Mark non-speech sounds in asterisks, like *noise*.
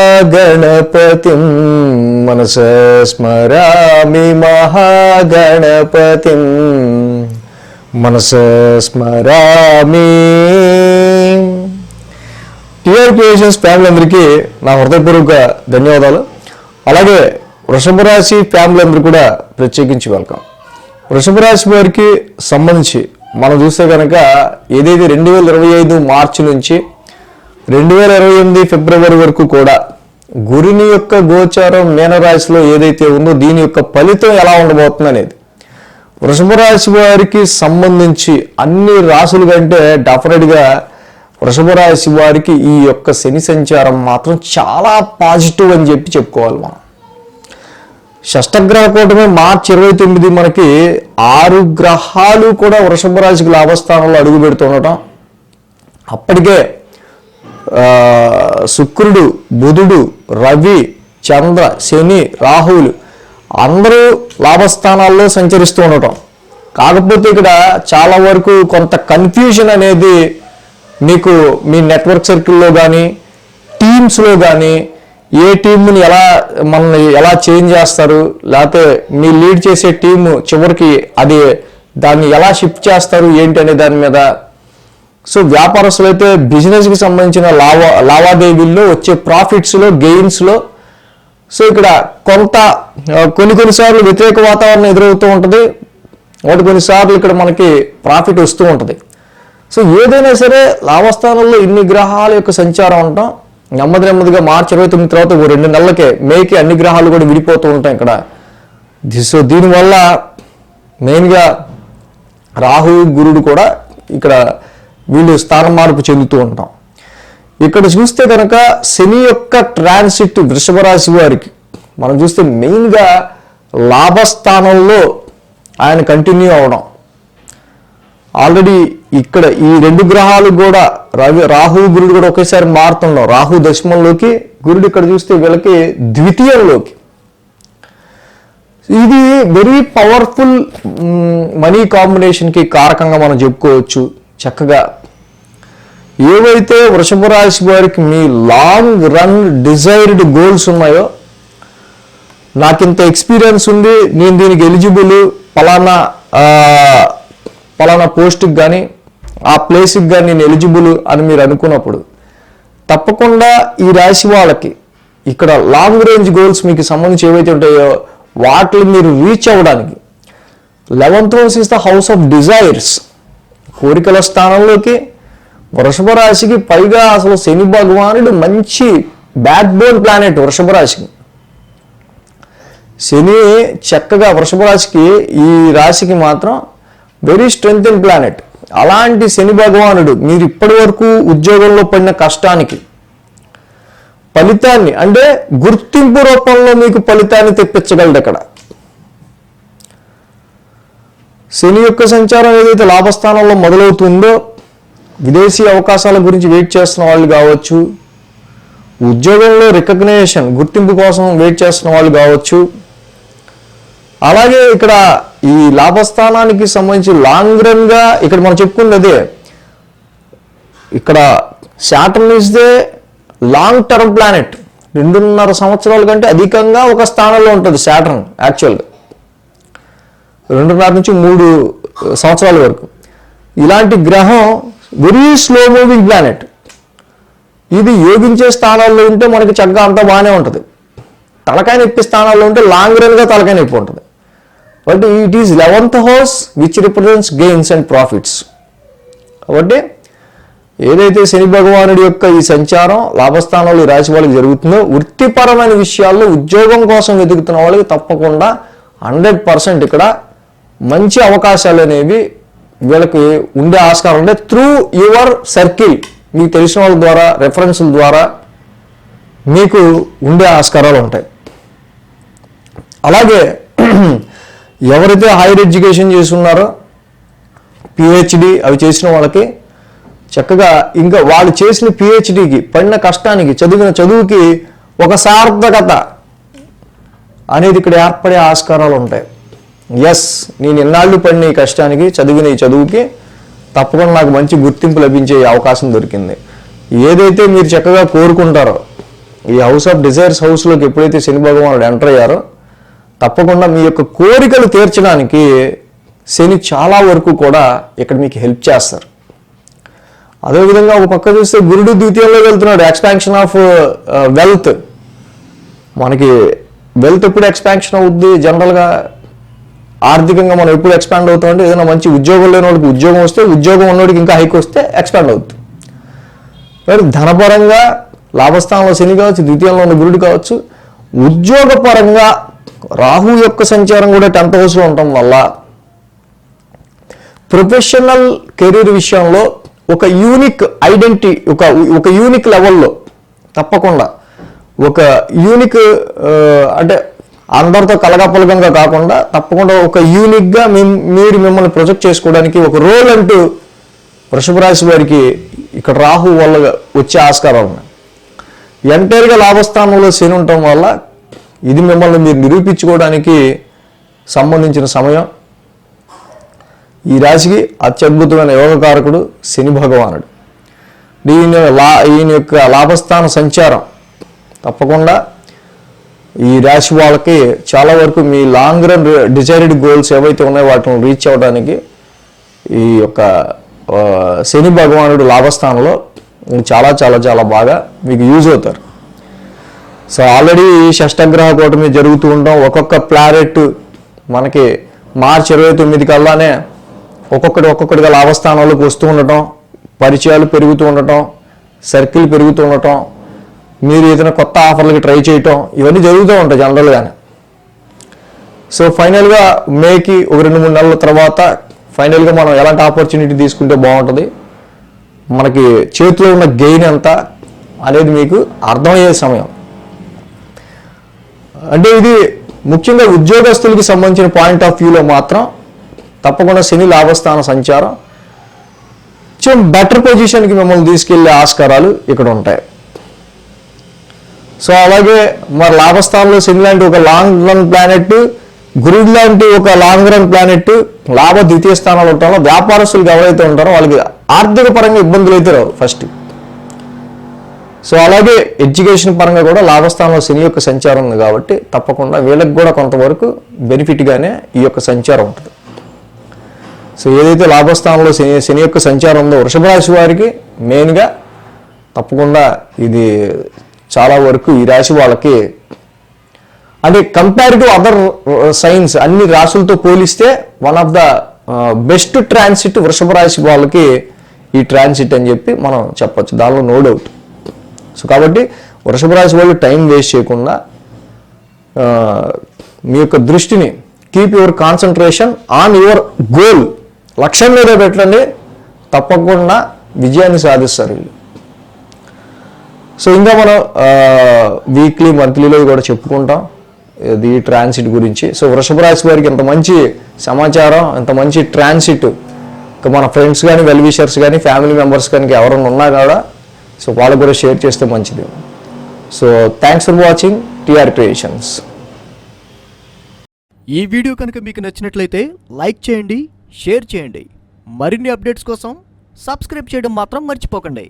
మహాగణపతిం మనస స్మరామి మహాగణపతిం మనస స్మరామి. టిఆర్ క్రియేషన్స్ ఫ్యామిలీ అందరికీ నా హృదయపూర్వక ధన్యవాదాలు. అలాగే వృషభ రాశి ఫ్యామిలీ అందరూ కూడా ప్రత్యేకించి వెల్కమ్ వృషభ రాశి వారికి సంబంధించి మనం చూస్తే కనుక ఏదైతే రెండు వేల ఇరవై ఐదు మార్చి నుంచి రెండు వేల ఇరవై ఎనిమిది ఫిబ్రవరి వరకు కూడా గురుని యొక్క గోచారం మీనరాశిలో ఏదైతే ఉందో దీని యొక్క ఫలితం ఎలా ఉండబోతుంది అనేది వృషభ రాశి వారికి సంబంధించి అన్ని రాశుల కంటే డెఫినెట్గా వృషభ రాశి వారికి ఈ యొక్క శని సంచారం మాత్రం చాలా పాజిటివ్ అని చెప్పి చెప్పుకోవాలి మనం. షష్టగ్రహ కూటమి మార్చి ఇరవై తొమ్మిది మనకి ఆరు గ్రహాలు కూడా వృషభ రాశికి లాభస్థానంలో అడుగు పెడుతుండటం. అప్పటికే శుక్రుడు బుధుడు రవి చంద్ర శని రాహువులు అందరూ లాభస్థానాల్లో సంచరిస్తూ ఉండటం. కాకపోతే ఇక్కడ చాలా వరకు కొంత కన్ఫ్యూజన్ అనేది మీకు మీ నెట్వర్క్ సర్కిల్లో కానీ టీమ్స్లో కానీ ఏ టీంని ఎలా మనల్ని ఎలా చేంజ్ చేస్తారు లేకపోతే మీ లీడ్ చేసే టీము చివరికి అది దాన్ని ఎలా షిఫ్ట్ చేస్తారు ఏంటి అనే దాని మీద సో వ్యాపారస్తులు అయితే బిజినెస్కి సంబంధించిన లావా లావాదేవీల్లో వచ్చే ప్రాఫిట్స్లో గెయిన్స్లో సో ఇక్కడ కొంత కొన్ని కొన్నిసార్లు వ్యతిరేక వాతావరణం ఎదురవుతూ ఉంటుంది. ఒకటి కొన్నిసార్లు ఇక్కడ మనకి ప్రాఫిట్ వస్తూ ఉంటుంది. సో ఏదైనా సరే లాభస్థానంలో ఇన్ని గ్రహాల యొక్క సంచారం ఉంటాం నెమ్మది నెమ్మదిగా మార్చి ఇరవై తొమ్మిది తర్వాత ఓ రెండు నెలలకే మేకి అన్ని గ్రహాలు కూడా విడిపోతూ ఉంటాయి ఇక్కడ. సో దీనివల్ల మెయిన్గా రాహు గురుడు కూడా ఇక్కడ వీళ్ళు స్థానం మార్పు చెందుతూ ఉంటాం. ఇక్కడ చూస్తే కనుక శని యొక్క ట్రాన్సిట్ వృషభ రాశి వారికి మనం చూస్తే మెయిన్గా లాభస్థానంలో ఆయన కంటిన్యూ అవడం. ఆల్రెడీ ఇక్కడ ఈ రెండు గ్రహాలు కూడా రవి రాహు గురుడు కూడా ఒకేసారి మారుతుండడం. రాహు దశమంలోకి గురుడు ఇక్కడ చూస్తే వీళ్ళకి ద్వితీయంలోకి. ఇది వెరీ పవర్ఫుల్ మనీ కాంబినేషన్కి కారకంగా మనం చెప్పుకోవచ్చు. చక్కగా ఏవైతే వృషభ రాశి వారికి మీ లాంగ్ రన్ డిజైర్డ్ గోల్స్ ఉన్నాయో నాకు ఇంత ఎక్స్పీరియన్స్ ఉంది నేను దీనికి ఎలిజిబుల్ పలానా పలానా పోస్ట్కి కానీ ఆ ప్లేస్కి కానీ నేను ఎలిజిబుల్ అని మీరు అనుకున్నప్పుడు తప్పకుండా ఈ రాశి వాళ్ళకి ఇక్కడ లాంగ్ రేంజ్ గోల్స్ మీకు సంబంధించి ఏవైతే ఉంటాయో వాటిని మీరు రీచ్ అవ్వడానికి eleventh house is the house of desires కోరికల స్థానంలోకి వృషభ రాశికి పైగా అసలు శని భగవానుడు మంచి బ్యాక్ బోన్ ప్లానెట్ వృషభ రాశికి. శని చక్కగా వృషభ రాశికి ఈ రాశికి మాత్రం వెరీ స్ట్రెంగ్ ప్లానెట్ అలాంటి శని భగవానుడు మీరు ఇప్పటి వరకు ఉద్యోగంలో పడిన కష్టానికి ఫలితాన్ని అంటే గుర్తింపు రూపంలో మీకు ఫలితాన్ని తెప్పించగలడు అక్కడ. శని యొక్క సంచారం ఏదైతే లాభస్థానంలో మొదలవుతుందో విదేశీ అవకాశాల గురించి వెయిట్ చేస్తున్న వాళ్ళు కావచ్చు ఉద్యోగంలో రికగ్నేషన్ గుర్తింపు కోసం వెయిట్ చేస్తున్న వాళ్ళు కావచ్చు. అలాగే ఇక్కడ ఈ లాభస్థానానికి సంబంధించి లాంగ్ రన్గా ఇక్కడ మనం చెప్పుకున్నదే ఇక్కడ Saturn is the long term planet రెండున్నర సంవత్సరాల కంటే అధికంగా ఒక స్థానంలో ఉంటుంది శాటర్న్ యాక్చువల్గా రెండున్నర నుంచి మూడు సంవత్సరాల వరకు. ఇలాంటి గ్రహం వెరీ స్లో మూవింగ్ ప్లానెట్ ఇది యోగించే స్థానాల్లో ఉంటే మనకి చక్కగా అంతా బాగానే ఉంటుంది. తలకాయ నొప్పి స్థానాల్లో ఉంటే లాంగ్ రన్గా తలకాయ నొప్పి ఉంటుంది. But it is eleventh house which represents gains and profits కాబట్టి ఏదైతే శని భగవానుడి యొక్క ఈ సంచారం లాభస్థానంలో ఈ రాశి వాళ్ళకి జరుగుతుందో వృత్తిపరమైన విషయాల్లో ఉద్యోగం కోసం వెతుకుతున్న వాళ్ళకి తప్పకుండా హండ్రెడ్ పర్సెంట్ ఇక్కడ మంచి అవకాశాలు అనేవి వీళ్ళకి ఉండే ఆస్కారం ఉండే త్రూ యువర్ సర్కిల్ మీకు తెలిసిన వాళ్ళ ద్వారా రెఫరెన్స్ల ద్వారా మీకు ఉండే ఆస్కారాలు ఉంటాయి. అలాగే *clears throat* ఎవరైతే హైయర్ ఎడ్యుకేషన్ చేస్తున్నారో పిహెచ్డి అవి చేసిన వాళ్ళకి చక్కగా ఇంకా వాళ్ళు చేసిన పిహెచ్డికి పడిన కష్టానికి చదివిన చదువుకి ఒక సార్థకత అనేది ఇక్కడ ఏర్పడే ఆస్కారాలు ఉంటాయి. ఎస్ నేను ఎన్నాళ్ళు పడిన ఈ కష్టానికి చదివిన ఈ చదువుకి తప్పకుండా నాకు మంచి గుర్తింపు లభించే అవకాశం దొరికింది. ఏదైతే మీరు చక్కగా కోరుకుంటారో ఈ హౌస్ ఆఫ్ డిజైర్స్ హౌస్లోకి ఎప్పుడైతే శని భగవానుడు ఎంటర్ అయ్యారో తప్పకుండా మీ యొక్క కోరికలు తీర్చడానికి శని చాలా వరకు కూడా ఇక్కడ మీకు హెల్ప్ చేస్తారు. అదేవిధంగా ఒక పక్క చూస్తే గురుడు ద్వితీయంలో వెళ్తున్నాడు ఎక్స్పాన్షన్ ఆఫ్ వెల్త్ మనకి వెల్త్ ఎప్పుడు ఎక్స్పాన్షన్ అవుద్ది? జనరల్గా ఆర్థికంగా మనం ఎప్పుడు ఎక్స్పాండ్ అవుతామంటే ఏదైనా మంచి ఉద్యోగం లేని వాడికి ఉద్యోగం వస్తే ఉద్యోగం ఉన్నోడికి ఇంకా హైక్ వస్తే ఎక్స్పాండ్ అవుతుంది మరి ధనపరంగా లాభస్థానంలో శని కావచ్చు ద్వితీయంలో ఉన్న గురుడు కావచ్చు ఉద్యోగపరంగా రాహు యొక్క సంచారం కూడా టెన్త్ హౌస్లో ఉండటం వల్ల ప్రొఫెషనల్ కెరీర్ విషయంలో ఒక యూనిక్ ఐడెంటిటీ ఒక ఒక యూనిక్ లెవెల్లో తప్పకుండా ఒక యూనిక్ అంటే అందరితో కలగపలగంగా కాకుండా తప్పకుండా ఒక యూనిక్గా మీ- మీరు మిమ్మల్ని ప్రొజెక్ట్ చేసుకోవడానికి ఒక రోల్ అంటూ వృషభ రాశి వారికి ఇక్కడ రాహు వల్ల వచ్చే ఆస్కారాలు ఉన్నాయి. ఎంటైర్గా లాభస్థానంలో శని ఉండటం వల్ల ఇది మిమ్మల్ని మీరు నిరూపించుకోవడానికి సంబంధించిన సమయం. ఈ రాశికి అత్యద్భుతమైన యోగకారకుడు శని భగవానుడు. దీని లా ఈయన యొక్క లాభస్థాన సంచారం తప్పకుండా ఈ రాశి వాళ్ళకి చాలా వరకు మీ లాంగ్ రన్ డిజైర్డ్ గోల్స్ ఏవైతే ఉన్నాయో వాటిని రీచ్ అవ్వడానికి ఈ యొక్క శని భగవానుడు లాభస్థానంలో చాలా చాలా చాలా బాగా మీకు యూజ్ అవుతారు. సో ఆల్రెడీ షష్టగ్రహ కూటమి జరుగుతూ ఉండడం ఒక్కొక్క ప్లారెట్ మనకి మార్చి ఇరవై తొమ్మిది కల్లానే ఒక్కొక్కటి ఒక్కొక్కటిగా లాభస్థానాలకు వస్తూ ఉండటం పరిచయాలు పెరుగుతూ ఉండటం సర్కిల్ పెరుగుతూ ఉండటం మీరు ఏదైనా కొత్త ఆఫర్లకి ట్రై చేయటం ఇవన్నీ జరుగుతూ ఉంటాయి జనరల్గానే. సో ఫైనల్గా మేకి ఒక రెండు మూడు నెలల తర్వాత ఫైనల్గా మనం ఎలాంటి ఆపర్చునిటీ తీసుకుంటే బాగుంటుంది? మనకి చేతిలో ఉన్న గెయిన్ ఎంత అనేది మీకు అర్థమయ్యే సమయం. అంటే ఇది ముఖ్యంగా ఉద్యోగస్తులకి సంబంధించిన పాయింట్ ఆఫ్ వ్యూలో మాత్రం తప్పకుండా శని లాభస్థాన సంచారం. కొంచెం బెటర్ పొజిషన్కి మిమ్మల్ని తీసుకెళ్ళే ఆస్కారాలు ఇక్కడ ఉంటాయి. సో అలాగే మరి లాభస్థానంలో శని లాంటి ఒక లాంగ్ రన్ ప్లానెట్ గురుడు లాంటి ఒక లాంగ్ రన్ ప్లానెట్ లాభ ద్వితీయ స్థానాలు ఉంటారో వ్యాపారస్తులకు ఎవరైతే ఉంటారో వాళ్ళకి ఆర్థిక పరంగా ఇబ్బందులు అయితే రావు ఫస్ట్ సో అలాగే ఎడ్యుకేషన్ పరంగా కూడా లాభస్థానంలో శని యొక్క సంచారం ఉంది కాబట్టి తప్పకుండా వీళ్ళకి కూడా కొంతవరకు బెనిఫిట్గానే ఈ యొక్క సంచారం ఉంటుంది. సో ఏదైతే లాభస్థానంలో శని శని యొక్క సంచారం ఉందో వృషభ రాశి వారికి మెయిన్గా తప్పకుండా ఇది చాలా వరకు ఈ రాశి వాళ్ళకి అంటే కంపేర్ టు అదర్ సైన్స్ అన్ని రాశులతో పోలిస్తే one of the best transit వృషభ రాశి వాళ్ళకి ఈ ట్రాన్సిట్ అని చెప్పి మనం చెప్పొచ్చు. దానిలో నో డౌట్ సో కాబట్టి వృషభ రాశి వాళ్ళు టైం వేస్ట్ చేయకుండా uh, మీ యొక్క దృష్టిని keep your concentration on your goal లక్ష్యం మీద పెట్టండి. తప్పకుండా విజయాన్ని సాధిస్తారు వీళ్ళు. సో ఇంకా మనం వీక్లీ మంత్లీలో కూడా చెప్పుకుంటాం. ఇది ట్రాన్సిట్ గురించి. సో వృషభ రాశి వారికి ఇంత మంచి సమాచారం ఇంత మంచి ట్రాన్సిట్ ఇంకా మన ఫ్రెండ్స్ కానీ వెల్విషర్స్ కానీ ఫ్యామిలీ మెంబర్స్ కానీ ఎవరైనా ఉన్నా కూడా సో వాళ్ళకు కూడా షేర్ చేస్తే మంచిది. So thanks for watching TR creations ఈ వీడియో కనుక మీకు నచ్చినట్లయితే లైక్ చేయండి షేర్ చేయండి. మరిన్ని అప్డేట్స్ కోసం సబ్స్క్రైబ్ చేయడం మాత్రం మర్చిపోకండి.